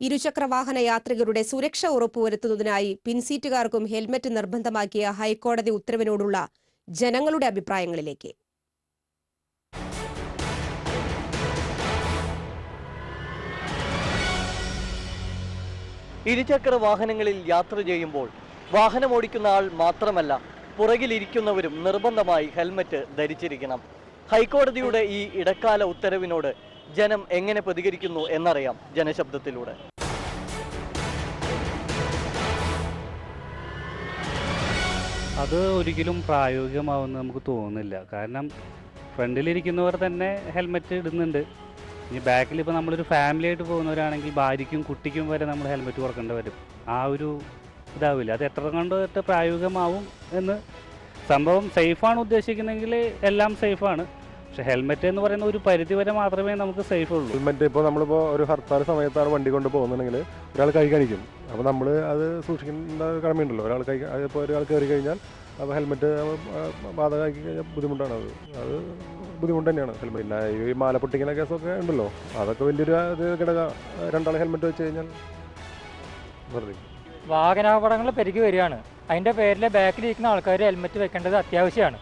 ഇരുചക്രവാഹന യാത്രികരുടെ സുരക്ഷ ഉറപ്പുവരുത്തുന്നതിനായി പിൻസീറ്റുകാർക്കും ഹെൽമറ്റ് നിർബന്ധമാക്കിയ ഹൈക്കോടതി ഉത്തരവിനോടുള്ള ജനങ്ങളുടെ അഭിപ്രായങ്ങളിലേക്ക്. ഇരുചക്ര വാഹനങ്ങളിൽ യാത്ര ചെയ്യുമ്പോൾ വാഹനം ഓടിക്കുന്ന ആൾ മാത്രമല്ല പുറകിലിരിക്കുന്നവരും നിർബന്ധമായി ഹെൽമറ്റ് ധരിച്ചിരിക്കണം. ഹൈക്കോടതിയുടെ ഈ ഇടക്കാല ഉത്തരവിനോട് ജനം എങ്ങനെ പ്രതികരിക്കുന്നു എന്നറിയാം ജനശബ്ദത്തിലൂടെ. അത് ഒരിക്കലും പ്രായോഗികമാവുമെന്ന് നമുക്ക് തോന്നുന്നില്ല. കാരണം ഫ്രണ്ടിലിരിക്കുന്നവർ തന്നെ ഹെൽമെറ്റ് ഇടുന്നുണ്ട്. ഇനി ബാക്കിൽ ഇപ്പോൾ നമ്മളൊരു ഫാമിലി ആയിട്ട് പോകുന്നവരാണെങ്കിൽ ഭാര്യയ്ക്കും കുട്ടിക്കും വരെ നമ്മൾ ഹെൽമെറ്റ് കൊടുക്കേണ്ടി വരും. ആ ഒരു ഇതാവില്ല. അത് എത്ര കണ്ടിട്ട് പ്രായോഗികമാവും എന്ന് സംഭവം സേഫാണ് ഉദ്ദേശിക്കുന്നതെങ്കിൽ എല്ലാം സേഫാണ്. പക്ഷെ ഹെൽമെറ്റ് എന്ന് പറയുന്ന ഒരു പരിധി വരെ മാത്രമേ നമുക്ക് സേഫ് ഉള്ളൂ. ഹെൽമെറ്റ് ഇപ്പോൾ നമ്മളിപ്പോൾ ഒരു ഹർത്താൽ സമയത്താണ് വണ്ടി കൊണ്ട് പോകുന്നുണ്ടെങ്കിൽ ഒരാൾ കൈ കാണിക്കും. അപ്പോൾ നമ്മൾ അത് സൂക്ഷിക്കേണ്ട കടമയുണ്ടല്ലോ. ഒരാൾ കൈ ഇപ്പോൾ ഒരാൾ കയറി കഴിഞ്ഞാൽ അപ്പോൾ ഹെൽമെറ്റ് ബാധകമാക്കി കഴിഞ്ഞാൽ ബുദ്ധിമുട്ടാണ് അത്. അത് ബുദ്ധിമുട്ട് തന്നെയാണ് ഹെൽമെറ്റ് പിന്നെ ഈ മാല പൊട്ടിക്കുന്ന കേസൊക്കെ ഉണ്ടല്ലോ. അതൊക്കെ വലിയൊരു ഇത് ഘടക. രണ്ടാൾ ഹെൽമെറ്റ് വെച്ച് കഴിഞ്ഞാൽ വെറുതെ. വാഹനാപകടങ്ങൾ പെരുകി വരികയാണ്. അതിന്റെ പേരിൽ ബാക്കിലിരിക്കുന്ന ആൾക്കാർ ഹെൽമെറ്റ് വെക്കേണ്ടത് അത്യാവശ്യമാണ്.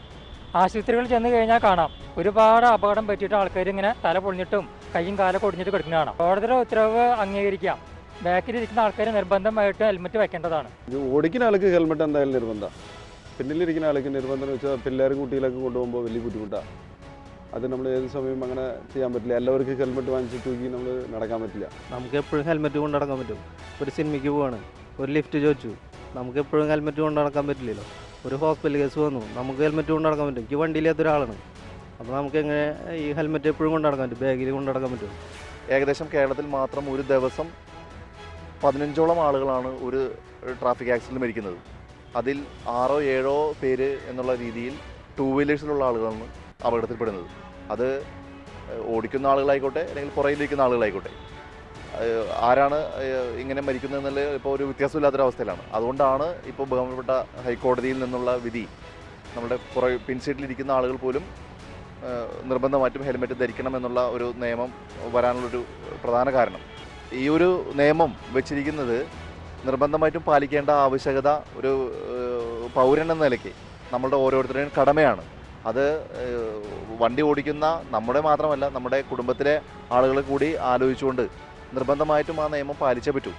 ആശുപത്രികളിൽ ചെന്ന് കഴിഞ്ഞാൽ കാണാം. ഒരുപാട് അപകടം പറ്റിയിട്ട് ആൾക്കാർ ഇങ്ങനെ തല പൊളിഞ്ഞിട്ടും കൈയും കാലൊക്കെ കൊടിഞ്ഞിട്ട് കിടക്കുന്ന കാണാം. കോടതിയുടെ ഉത്തരവ് അംഗീകരിക്കാം. ബാക്കിലിരിക്കുന്ന ആൾക്കാർ നിർബന്ധമായിട്ട് ഹെൽമെറ്റ് വെക്കേണ്ടതാണ് ഓടിക്കുന്ന ആൾക്ക് ഹെൽമെറ്റ് എന്തായാലും നിർബന്ധം. പിന്നിലിരിക്കുന്ന ആൾക്ക് നിർബന്ധം എന്ന് വെച്ചാൽ പിള്ളേരും കുട്ടികളൊക്കെ കൊണ്ടുപോകുമ്പോൾ വലിയ ബുദ്ധിമുട്ടാണ് അത് നമ്മൾ ഏത് സമയം അങ്ങനെ ചെയ്യാൻ പറ്റില്ല. എല്ലാവർക്കും ഹെൽമെറ്റ് വാങ്ങിച്ച് തൂക്കി നമ്മൾ നടക്കാൻ പറ്റില്ല. നമുക്ക് എപ്പോഴും ഹെൽമെറ്റ് കൊണ്ട് നടക്കാൻ പറ്റും. ഒരു സിനിമയ്ക്ക് പോവാണ്. ഒരു ലിഫ്റ്റ് ചോദിച്ചു. നമുക്ക് എപ്പോഴും ഹെൽമെറ്റ് കൊണ്ട് നടക്കാൻ പറ്റില്ലല്ലോ. ഒരു ഹോസ്പിറ്റൽ കേസ് വന്നു. നമുക്ക് ഹെൽമെറ്റ് കൊണ്ട് നടക്കാൻ പറ്റും. എനിക്ക് വണ്ടിയില്ലാത്ത ഒരാളാണ്. അപ്പോൾ നമുക്ക് എങ്ങനെ ഈ ഹെൽമെറ്റ് എപ്പോഴും കൊണ്ട് നടക്കാൻ പറ്റും? ബാഗിൽ കൊണ്ട് നടക്കാൻ പറ്റും. ഏകദേശം കേരളത്തിൽ മാത്രം ഒരു ദിവസം പതിനഞ്ചോളം ആളുകളാണ് ഒരു ട്രാഫിക് ആക്സിഡന്റ് മരിക്കുന്നത്. അതിൽ ആറോ ഏഴോ പേര് എന്നുള്ള രീതിയിൽ ടൂ വീലേഴ്സിലുള്ള ആളുകളാണ് അപകടത്തിൽപ്പെടുന്നത്. അത് ഓടിക്കുന്ന ആളുകളായിക്കോട്ടെ അല്ലെങ്കിൽ പുറകിലിരിക്കുന്ന ആളുകളായിക്കോട്ടെ. ആരാണ് ഇങ്ങനെ മരിക്കുന്നത് എന്നുള്ളത് ഇപ്പോൾ ഒരു വ്യത്യാസമില്ലാത്തൊരവസ്ഥയിലാണ് അതുകൊണ്ടാണ് ഇപ്പോൾ ബഹുമാനപ്പെട്ട ഹൈക്കോടതിയിൽ നിന്നുള്ള വിധി നമ്മുടെ പുറ പിൻസീറ്റിലിരിക്കുന്ന ആളുകൾ പോലും നിർബന്ധമായിട്ടും ഹെൽമെറ്റ് ധരിക്കണം എന്നുള്ള ഒരു നിയമം വരാനുള്ളൊരു പ്രധാന കാരണം. ഈ ഒരു നിയമം വെച്ചിരിക്കുന്നത് നിർബന്ധമായിട്ടും പാലിക്കേണ്ട ആവശ്യകത ഒരു പൗരൻ എന്ന നിലയ്ക്ക് നമ്മളുടെ ഓരോരുത്തരുടെയും കടമയാണ്. അത് വണ്ടി ഓടിക്കുന്ന നമ്മുടെ മാത്രമല്ല നമ്മുടെ കുടുംബത്തിലെ ആളുകൾ കൂടി ആലോചിച്ചുകൊണ്ട് നിർബന്ധമായിട്ടും ആ നിയമം പാലിച്ചേ പറ്റൂ.